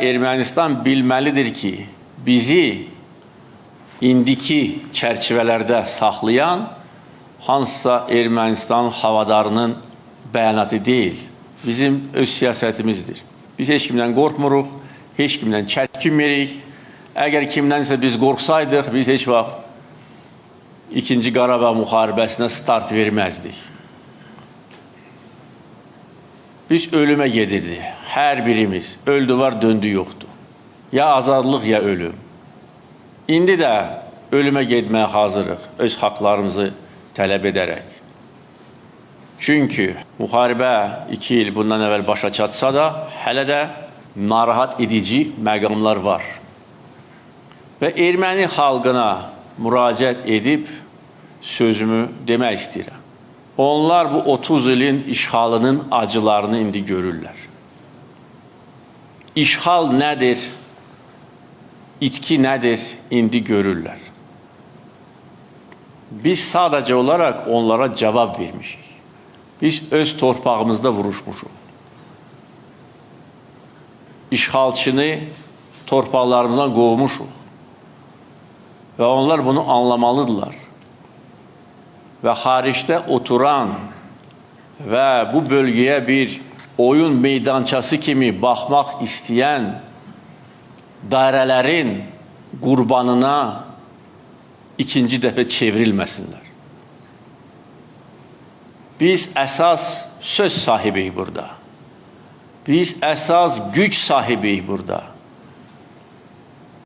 Ermənistan bilməlidir ki, bizi indiki çərçivələrdə saxlayan hansısa Ermənistan havadarının bəyanatı deyil. Bizim öz siyasətimizdir. Biz heç kimdən qorxmuruq, heç kimdən çəkinmirik. Əgər kimdənsə biz qorxsaydıq, biz heç vaxt ikinci Qarabağ müharibəsinə start verməzdik. Biz ölümə gedirdik. Hər birimiz. Öldü var, döndü yoxdur. Ya azadlıq, ya ölüm. İndi də ölümə getməyə hazırıq. Öz haqlarımızı tələb edərək. Çünki müharibə 2 il bundan əvvəl başa çatsa da, hələ də narahat edici məqamlar var. Və erməni xalqına müraciət edib sözümü demək istəyirəm. Onlar bu 30 ilin işğalının acılarını indi görürlər. İşğal nədir? İtki nədir? İndi görürlər. Biz sadəcə olaraq onlara cavab vermişik. Biz öz torpağımızda vuruşmuşuq. İşğalçını torpaqlarımızdan qovmuşuq. Və onlar bunu anlamalıdırlar. Və xaricdə oturan və bu bölgəyə bir oyun meydançası kimi baxmaq istəyən dairələrin qurbanına ikinci dəfə çevrilməsinlər. Biz əsas söz sahibiyik burada. Biz əsas güc sahibiyik burada.